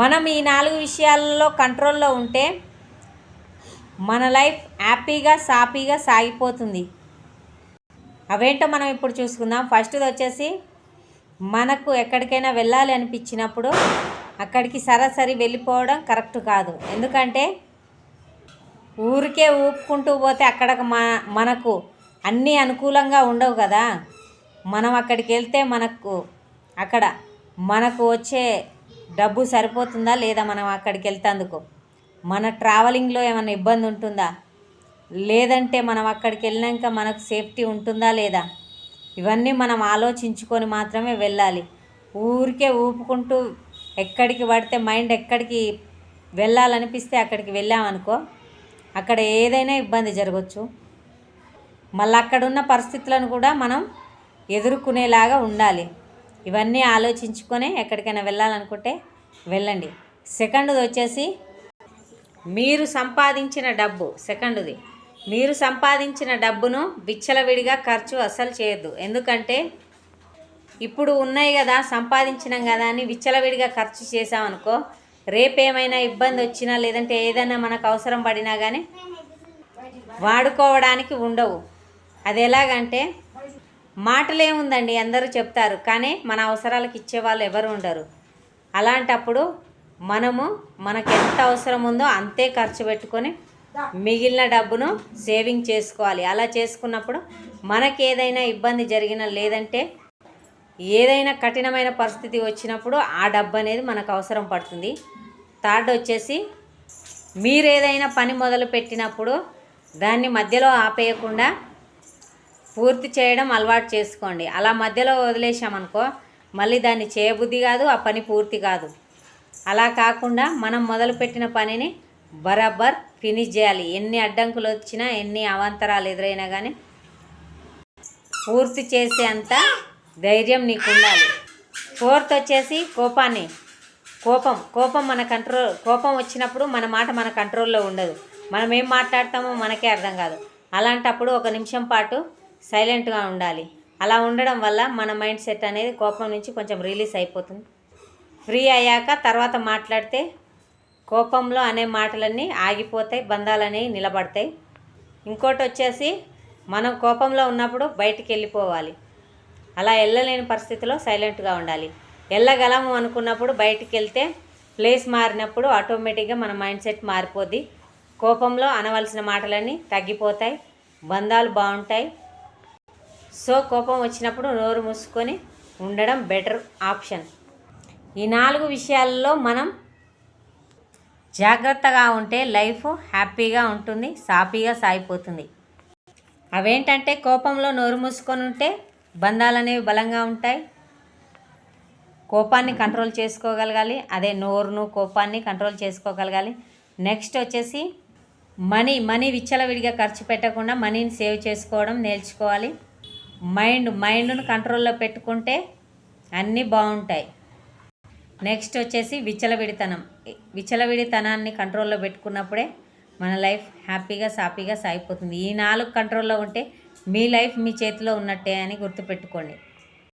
మనం ఈ నాలుగు విషయాలలో కంట్రోల్లో ఉంటే మన లైఫ్ హ్యాపీగా సాపీగా సాగిపోతుంది. అవేంటో మనం ఇప్పుడు చూసుకుందాం. ఫస్ట్ది వచ్చేసి మనకు ఎక్కడికైనా వెళ్ళాలి అనిపించినప్పుడు అక్కడికి సరాసరి వెళ్ళిపోవడం కరెక్ట్ కాదు. ఎందుకంటే ఊరికే ఊపుకుంటూ పోతే అక్కడ మన మనకు అన్నీ అనుకూలంగా ఉండవు కదా. మనం అక్కడికి వెళ్తే మనకు అక్కడ మనకు వచ్చే డబ్బు సరిపోతుందా లేదా మనం అక్కడికి వెళ్తేందుకు? మన ట్రావెలింగ్లో ఏమైనా ఇబ్బంది ఉంటుందా? లేదంటే మనం అక్కడికి వెళ్ళినాక మనకు సేఫ్టీ ఉంటుందా లేదా? ఇవన్నీ మనం ఆలోచించుకొని మాత్రమే వెళ్ళాలి. ఊరికే ఊపుకుంటూ ఎక్కడికి పడితే మైండ్ ఎక్కడికి వెళ్ళాలనిపిస్తే అక్కడికి వెళ్ళామనుకో అక్కడ ఏదైనా ఇబ్బంది జరగచ్చు. మళ్ళీ అక్కడున్న పరిస్థితులను కూడా మనం ఎదుర్కొనేలాగా ఉండాలి. ఇవన్నీ ఆలోచించుకొని ఎక్కడికైనా వెళ్ళాలనుకుంటే వెళ్ళండి. సెకండ్ది వచ్చేసి మీరు సంపాదించిన డబ్బు సెకండ్ది. మీరు సంపాదించిన డబ్బును విచ్చలవిడిగా ఖర్చు అస్సలు చేయొద్దు. ఎందుకంటే ఇప్పుడు ఉన్నాయి కదా సంపాదించినాం కదా అని విచ్చలవిడిగా ఖర్చు చేసామనుకో రేపేమైనా ఇబ్బంది వచ్చినా లేదంటే ఏదైనా మనకు అవసరం పడినా కానీ వాడుకోవడానికి ఉండవు. అది ఎలాగంటే మాటలేముందండి అందరూ చెప్తారు కానీ మన అవసరాలకు ఇచ్చేవాళ్ళు ఎవరు ఉండరు. అలాంటప్పుడు మనము మనకు ఎంత అవసరం ఉందో అంతే ఖర్చు పెట్టుకొని మిగిలిన డబ్బును సేవింగ్ చేసుకోవాలి. అలా చేసుకున్నప్పుడు మనకి ఏదైనా ఇబ్బంది జరిగినా లేదంటే ఏదైనా కఠినమైన పరిస్థితి వచ్చినప్పుడు ఆ డబ్బు అనేది మనకు అవసరం పడుతుంది. థర్డ్ వచ్చేసి మీరు ఏదైనా పని మొదలు పెట్టినప్పుడు దాన్ని మధ్యలో ఆపేయకుండా పూర్తి చేయడం అలవాటు చేసుకోండి. అలా మధ్యలో వదిలేసామనుకో మళ్ళీ దాన్ని చేయబుద్ధి కాదు ఆ పని పూర్తి కాదు. అలా కాకుండా మనం మొదలుపెట్టిన పనిని బరాబర్ ఫినిష్ చేయాలి. ఎన్ని అడ్డంకులు వచ్చినా ఎన్ని అవాంతరాలు ఎదురైనా కానీ పూర్తి చేసే అంత ధైర్యం నీకు ఉండాలి ఫోర్త్ వచ్చేసి కోపాన్ని. కోపం. కోపం మన కంట్రోల్ కోపం వచ్చినప్పుడు మన మాట మన కంట్రోల్లో ఉండదు. మనం ఏం మాట్లాడతామో మనకే అర్థం కాదు. అలాంటప్పుడు ఒక నిమిషం పాటు సైలెంట్గా ఉండాలి. అలా ఉండడం వల్ల మన మైండ్ సెట్ అనేది కోపం నుంచి కొంచెం రిలీజ్ అయిపోతుంది. ఫ్రీ అయ్యాక తర్వాత మాట్లాడితే కోపంలో అనే మాటలన్నీ ఆగిపోతాయి బంధాలు అనేవి నిలబడతాయి. ఇంకోటి వచ్చేసి మనం కోపంలో ఉన్నప్పుడు బయటికి వెళ్ళిపోవాలి. అలా వెళ్ళలేని పరిస్థితిలో సైలెంట్గా ఉండాలి. వెళ్ళగలము అనుకున్నప్పుడు బయటికి వెళ్తే ప్లేస్ మారినప్పుడు ఆటోమేటిక్గా మన మైండ్ సెట్ మారిపోద్ది. కోపంలో అనవలసిన మాటలన్నీ తగ్గిపోతాయి. బంధాలు బాగుంటాయి. సో కోపం వచ్చినప్పుడు నోరు మూసుకొని ఉండడం బెటర్ ఆప్షన్. ఈ నాలుగు విషయాల్లో మనం జాగ్రత్తగా ఉంటే లైఫ్ హ్యాపీగా ఉంటుంది సాఫీగా సాగిపోతుంది. అవేంటంటే కోపంలో నోరు మూసుకొని ఉంటే బంధాలు అనేవి బలంగా ఉంటాయి. కోపాన్ని కంట్రోల్ చేసుకోగలగాలి అదే నోరును కోపాన్ని కంట్రోల్ చేసుకోగలగాలి. నెక్స్ట్ వచ్చేసి మనీ మనీ విచ్చలవిడిగా ఖర్చు పెట్టకుండా మనీని సేవ్ చేసుకోవడం నేర్చుకోవాలి. మైండ్ మైండ్ను కంట్రోల్లో పెట్టుకుంటే అన్నీ బాగుంటాయి. నెక్స్ట్ వచ్చేసి విచ్చలవిడితనం విచ్చలవిడితనాన్ని కంట్రోల్లో పెట్టుకున్నప్పుడే మన లైఫ్ హ్యాపీగా సాపీగా సాగిపోతుంది. ఈ నాలుగు కంట్రోల్లో ఉంటే మీ లైఫ్ మీ చేతిలో ఉన్నట్టే అని గుర్తుపెట్టుకోండి.